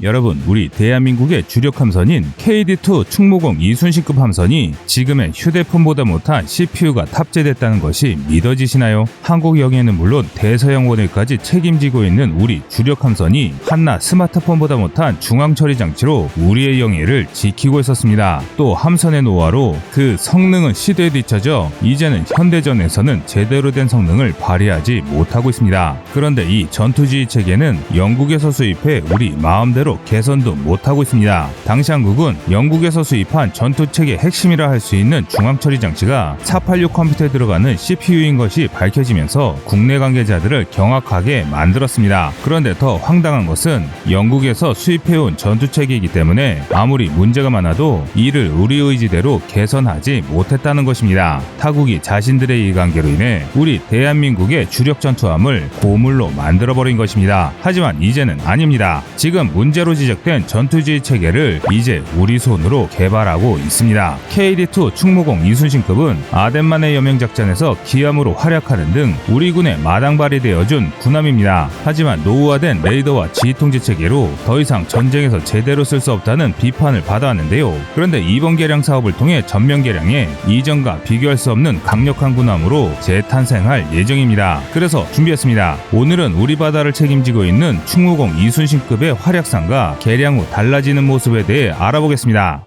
여러분, 우리 대한민국의 주력 함선인 KD2 충무공 이순신급 함선이 지금의 휴대폰보다 못한 CPU가 탑재됐다는 것이 믿어지시나요? 한국 영해는 물론 대서양 원해까지 책임지고 있는 우리 주력 함선이 한나 스마트폰보다 못한 중앙 처리 장치로 우리의 영해를 지키고 있었습니다. 또 함선의 노화로 그 성능은 시대에 뒤처져 이제는 현대전에서는 제대로 된 성능을 발휘하지 못하고 있습니다. 그런데 이 전투지휘 체계는 영국에서 수입해 우리 마음대로 개선도 못하고 있습니다. 당시 한국은 영국에서 수입한 전투 체계 핵심이라 할 수 있는 중앙 처리 장치가 486 컴퓨터에 들어가는 CPU인 것이 밝혀지면서 국내 관계자들을 경악하게 만들었습니다. 그런데 더 황당한 것은 영국에서 수입해온 전투 체계이기 때문에 아무리 문제가 많아도 이를 우리 의지대로 개선하지 못했다는 것입니다. 타국이 자신들의 이해관계로 인해 우리 대한민국의 주력 전투함을 고물로 만들어버린 것입니다. 하지만 이제는 아닙니다. 지금 문제 로 지적된 전투지휘 체계를 이제 우리 손으로 개발하고 있습니다. KD2 충무공 이순신급은 아덴만의 여명작전에서 기함으로 활약하는 등 우리 군의 마당발이 되어준 군함입니다. 하지만 노후화된 레이더와 지휘통제 체계로 더 이상 전쟁에서 제대로 쓸 수 없다는 비판을 받아왔는데요. 그런데 이번 개량 사업을 통해 전면 개량해 이전과 비교할 수 없는 강력한 군함으로 재탄생할 예정입니다. 그래서 준비했습니다. 오늘은 우리 바다를 책임지고 있는 충무공 이순신급의 활약상 과 개량 후 달라지는 모습에 대해 알아보겠습니다.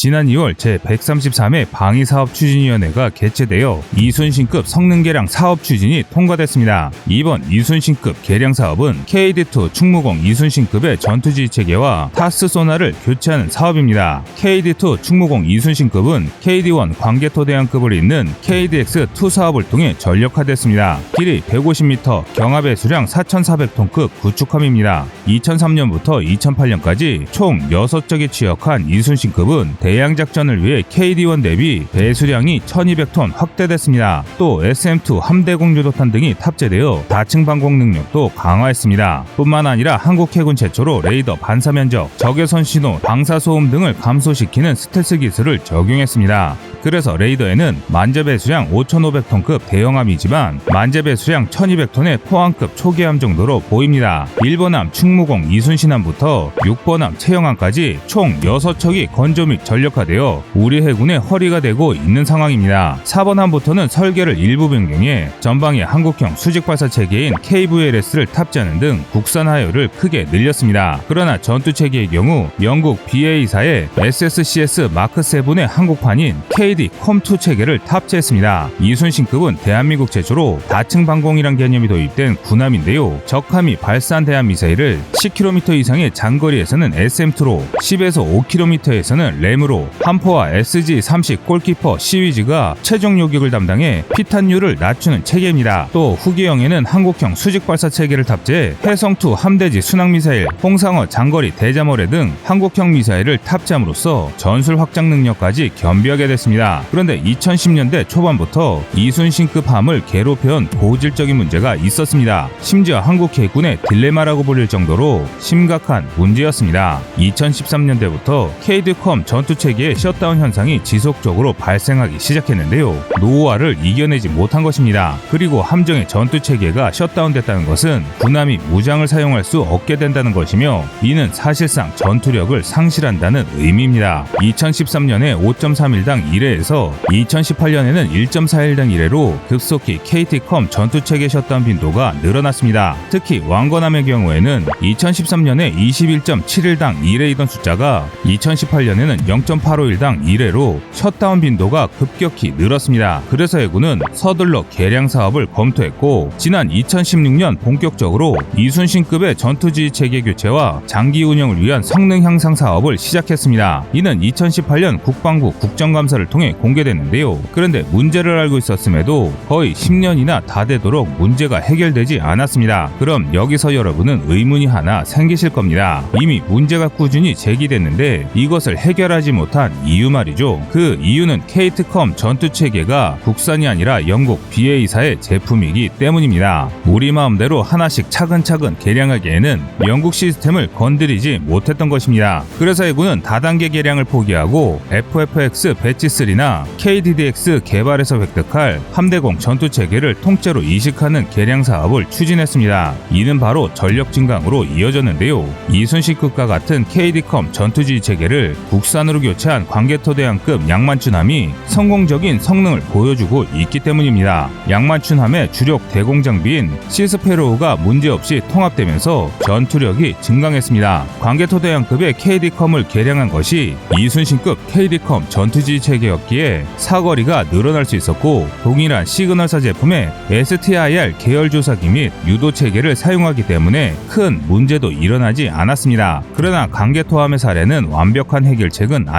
지난 2월 제133회 방위사업추진위원회가 개최되어 이순신급 성능개량 사업 추진이 통과됐습니다. 이번 이순신급 개량 사업은 KD2 충무공 이순신급의 전투지휘 체계와 타스 소나를 교체하는 사업입니다. KD2 충무공 이순신급은 KD1 광개토대왕급을 잇는 KDX2 사업을 통해 전력화됐습니다. 길이 150m, 경합의 수량 4,400톤급 구축함입니다. 2003년부터 2008년까지 총 6척이 취역한 이순신급은 대양 작전을 위해 KD1 대비 배수량이 1200톤 확대됐습니다. 또 SM2 함대 공 유도탄 등이 탑재되어 다층 방공 능력도 강화했습니다. 뿐만 아니라 한국 해군 최초로 레이더 반사 면적, 적외선 신호, 방사 소음 등을 감소시키는 스텔스 기술을 적용했습니다. 그래서 레이더에는 만재 배수량 5,500톤급 대형함이지만 만재 배수량 1,200톤의 포항급 초기함 정도로 보입니다. 1번함 충무공 이순신함부터 6번함 채영함까지 총 6척이 건조 및 전 력화되어 우리 해군의 허리가 되고 있는 상황입니다. 4번 함부터는 설계를 일부 변경해 전방에 한국형 수직 발사 체계인 KVLS를 탑재하는 등 국산 하열을 크게 늘렸습니다. 그러나 전투 체계의 경우 영국 BA사의 SSCS 마크 7의 한국판인 KD 컴2 체계를 탑재했습니다. 이순신급은 대한민국 최초로 다층 방공이란 개념이 도입된 군함인데요. 적함이 발사한 대한 미사일을 10km 이상의 장거리에서는 SM2로 10에서 5km에서는 램으로 함포와 SG-30 골키퍼 시위즈가 최종 요격을 담당해 피탄율을 낮추는 체계입니다. 또 후기형에는 한국형 수직 발사 체계를 탑재해 해성2 함대지 순항 미사일, 홍상어 장거리 대자머레 등 한국형 미사일을 탑재함으로써 전술 확장 능력까지 겸비하게 됐습니다. 그런데 2010년대 초반부터 이순신급 함을 괴롭혀온 고질적인 문제가 있었습니다. 심지어 한국 해군의 딜레마라고 불릴 정도로 심각한 문제였습니다. 2013년대부터 KD컴 전투 체계의 셧다운 현상이 지속적으로 발생하기 시작했는데요. 노후화를 이겨내지 못한 것입니다. 그리고 함정의 전투 체계가 셧다운됐다는 것은 군함이 무장을 사용할 수 없게 된다는 것이며 이는 사실상 전투력을 상실한다는 의미입니다. 2013년에 5.31당 1회에서 2018년에는 1.41당 1회로 급속히 KT컴 전투 체계 셧다운 빈도가 늘어났습니다. 특히 왕건함의 경우에는 2013년에 21.71당 1회이던 숫자가 2018년에는 0.851당 1회로 셧다운 빈도가 급격히 늘었습니다. 그래서 해군은 서둘러 개량 사업을 검토했고 지난 2016년 본격적으로 이순신급의 전투지휘 체계 교체와 장기 운영을 위한 성능 향상 사업을 시작했습니다. 이는 2018년 국방부 국정감사를 통해 공개됐는데요. 그런데 문제를 알고 있었음에도 거의 10년이나 다 되도록 문제가 해결되지 않았습니다. 그럼 여기서 여러분은 의문이 하나 생기실 겁니다. 이미 문제가 꾸준히 제기됐는데 이것을 해결하지 못한 이유 말이죠. 그 이유는 케이트컴 전투 체계가 국산이 아니라 영국 BA사의 제품이기 때문입니다. 우리 마음대로 하나씩 차근차근 개량하기에는 영국 시스템을 건드리지 못했던 것입니다. 그래서 해군은 다단계 개량을 포기하고 FFX 배치 3나 KDDX 개발에서 획득할 함대공 전투 체계를 통째로 이식하는 개량 사업을 추진했습니다. 이는 바로 전력 증강으로 이어졌는데요. 이순신급과 같은 KD컴 전투지 체계를 국산으로 교체한 광개토대왕급 양만춘함이 성공적인 성능을 보여주고 있기 때문입니다. 양만춘함의 주력 대공장비인 시스페로우가 문제없이 통합되면서 전투력이 증강했습니다. 광개토대왕급의 KD컴을 개량한 것이 이순신급 KD컴 전투지 체계였기에 사거리가 늘어날 수 있었고 동일한 시그널사 제품의 STIR 계열 조사기 및 유도 체계를 사용하기 때문에 큰 문제도 일어나지 않았습니다. 그러나 강개토함의 사례는 완벽한 해결책은 아닙니다.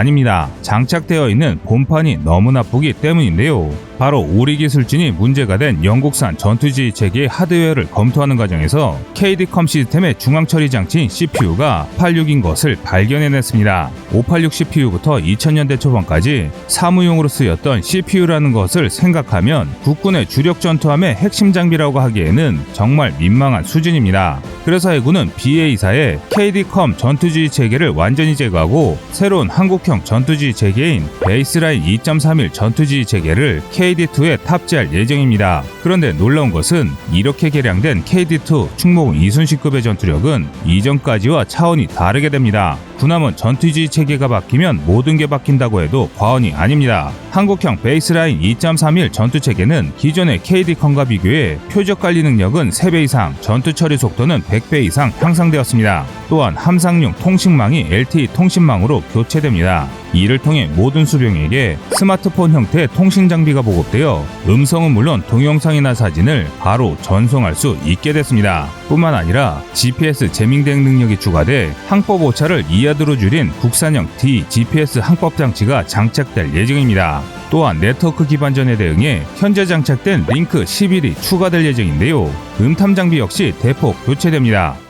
장착되어 있는 본판이 너무 나쁘기 때문인데요. 바로 우리 기술진이 문제가 된 영국산 전투지 체계 하드웨어를 검토하는 과정에서 KD컴 시스템의 중앙 처리 장치인 CPU가 86인 것을 발견해냈습니다. 586 CPU부터 2000년대 초반까지 사무용으로 쓰였던 CPU라는 것을 생각하면 국군의 주력 전투함의 핵심 장비라고 하기에는 정말 민망한 수준입니다. 그래서 해군은 BA사의 KD컴 전투지 체계를 완전히 제거하고 새로운 한국 형 전투지 체계인 베이스라인 2.31 전투지 체계를 KD2에 탑재할 예정입니다. 그런데 놀라운 것은 이렇게 개량된 KD2 충무공 이순신급의 전투력은 이전까지와 차원이 다르게 됩니다. 군함은 전투지 체계가 바뀌면 모든 게 바뀐다고 해도 과언이 아닙니다. 한국형 베이스라인 2.31 전투 체계는 기존의 KD컴과 비교해 표적 관리 능력은 3배 이상, 전투 처리 속도는 100배 이상 향상되었습니다. 또한 함상용 통신망이 LTE 통신망으로 교체됩니다. 이를 통해 모든 수병에게 스마트폰 형태의 통신 장비가 보급되어 음성은 물론 동영상이나 사진을 바로 전송할 수 있게 됐습니다. 뿐만 아니라 GPS 재밍 대응 능력이 추가돼 항법 오차를 2야드로 줄인 국산형 D GPS 항법 장치가 장착될 예정입니다. 또한 네트워크 기반전에 대응해 현재 장착된 링크 11이 추가될 예정인데요. 음탐 장비 역시 대폭 교체됩니다.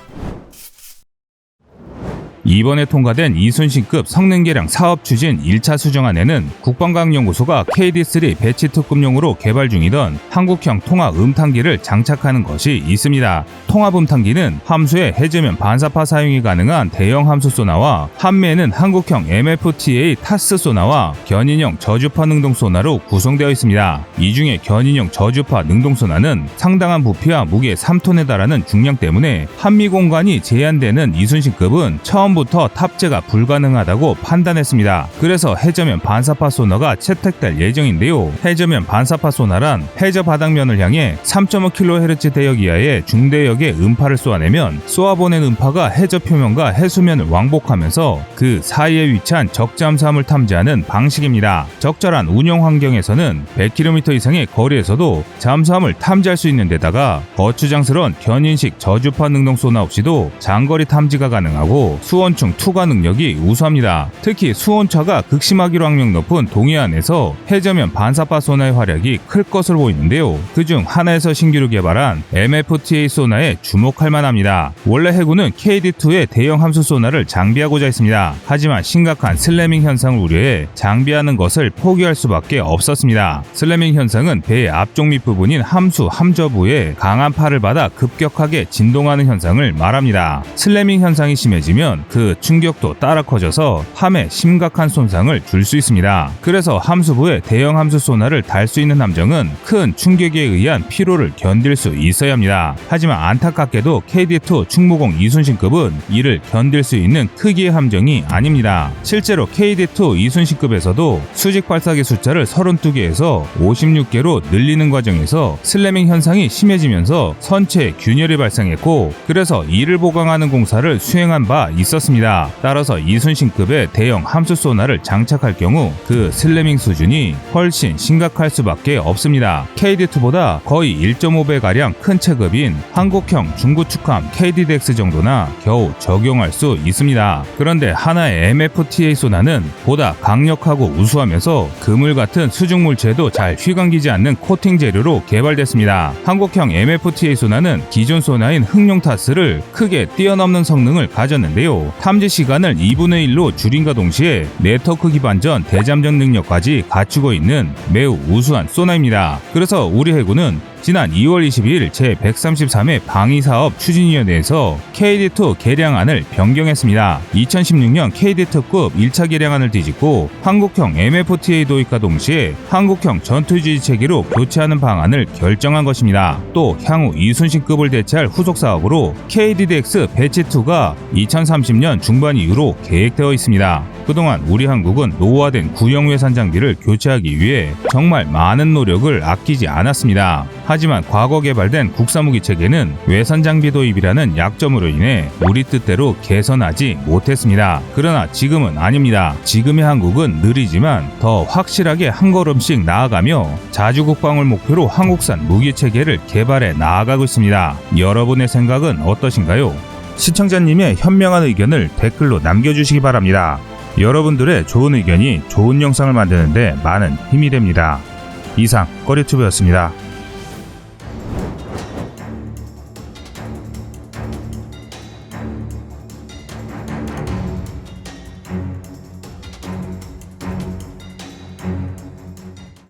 이번에 통과된 이순신급 성능 개량 사업 추진 1차 수정안에는 국방과학연구소가 KD3 배치 특급용으로 개발 중이던 한국형 통합 음탄기를 장착하는 것이 있습니다. 통합 음탄기는 함수의 해저면 반사파 사용이 가능한 대형 함수 소나와 함매는 한국형 MFTA 타스 소나와 견인형 저주파 능동 소나로 구성되어 있습니다. 이 중에 견인형 저주파 능동 소나는 상당한 부피와 무게 3톤에 달하는 중량 때문에 한미 공간이 제한되는 이순신급은 처음부터 탑재가 불가능하다고 판단했습니다. 그래서 해저면 반사파 소나가 채택될 예정인데요. 해저면 반사파 소나란 해저 바닥면을 향해 3.5kHz 대역 이하의 중대역의 음파를 쏘아내면 쏘아보낸 음파가 해저 표면과 해수면을 왕복하면서 그 사이에 위치한 적잠수함을 탐지하는 방식입니다. 적절한 운영 환경에서는 100km 이상의 거리에서도 잠수함을 탐지할 수 있는 데다가 거추장스러운 견인식 저주파 능동 소나 없이도 장거리 탐지가 가능하고 수 온충 투과 능력이 우수합니다. 특히 수온차가 극심하기로 악명 높은 동해안에서 해저면 반사파 소나의 활약이 클 것으로 보이는데요. 그중 하나에서 신규로 개발한 MFTA 소나에 주목할 만합니다. 원래 해군은 KD2의 대형 함수 소나를 장비하고자 했습니다. 하지만 심각한 슬래밍 현상을 우려해 장비하는 것을 포기할 수밖에 없었습니다. 슬래밍 현상은 배의 앞쪽 밑부분인 함수 함저부에 강한 팔을 받아 급격하게 진동하는 현상을 말합니다. 슬래밍 현상이 심해지면 그 충격도 따라 커져서 함에 심각한 손상을 줄 수 있습니다. 그래서 함수부에 대형 함수 소나를 달 수 있는 함정은 큰 충격에 의한 피로를 견딜 수 있어야 합니다. 하지만 안타깝게도 KD2 충무공 이순신급은 이를 견딜 수 있는 크기의 함정이 아닙니다. 실제로 KD2 이순신급에서도 수직 발사기 숫자를 32개에서 56개로 늘리는 과정에서 슬래밍 현상이 심해지면서 선체에 균열이 발생했고 그래서 이를 보강하는 공사를 수행한 바 있었습니다. 따라서 이순신급의 대형 함수 소나를 장착할 경우 그 슬래밍 수준이 훨씬 심각할 수밖에 없습니다. KD2보다 거의 1.5배 가량 큰 체급인 한국형 중구축함 KDDX 정도나 겨우 적용할 수 있습니다. 그런데 하나의 MFTA 소나는 보다 강력하고 우수하면서 그물 같은 수중 물체도 잘 휘감기지 않는 코팅 재료로 개발됐습니다. 한국형 MFTA 소나는 기존 소나인 흑룡 타스를 크게 뛰어넘는 성능을 가졌는데요. 탐지 시간을 2분의 1로 줄인과 동시에 네트워크 기반 전 대잠정 능력까지 갖추고 있는 매우 우수한 소나입니다. 그래서 우리 해군은 지난 2월 22일 제133회 방위사업 추진위원회에서 KD2 개량안을 변경했습니다. 2016년 KD2급 1차 개량안을 뒤집고 한국형 MFTA 도입과 동시에 한국형 전투주의 체계로 교체하는 방안을 결정한 것입니다. 또 향후 이순신급을 대체할 후속 사업으로 KDDX 배치2가 2030년 중반 이후로 계획되어 있습니다. 그동안 우리 한국은 노후화된 구형 외산 장비를 교체하기 위해 정말 많은 노력을 아끼지 않았습니다. 하지만 과거 개발된 국사무기 체계는 외산 장비 도입이라는 약점으로 인해 우리 뜻대로 개선하지 못했습니다. 그러나 지금은 아닙니다. 지금의 한국은 느리지만 더 확실하게 한 걸음씩 나아가며 자주 국방을 목표로 한국산 무기 체계를 개발해 나아가고 있습니다. 여러분의 생각은 어떠신가요? 시청자님의 현명한 의견을 댓글로 남겨주시기 바랍니다. 여러분들의 좋은 의견이 좋은 영상을 만드는데 많은 힘이 됩니다. 이상 꺼리튜브였습니다.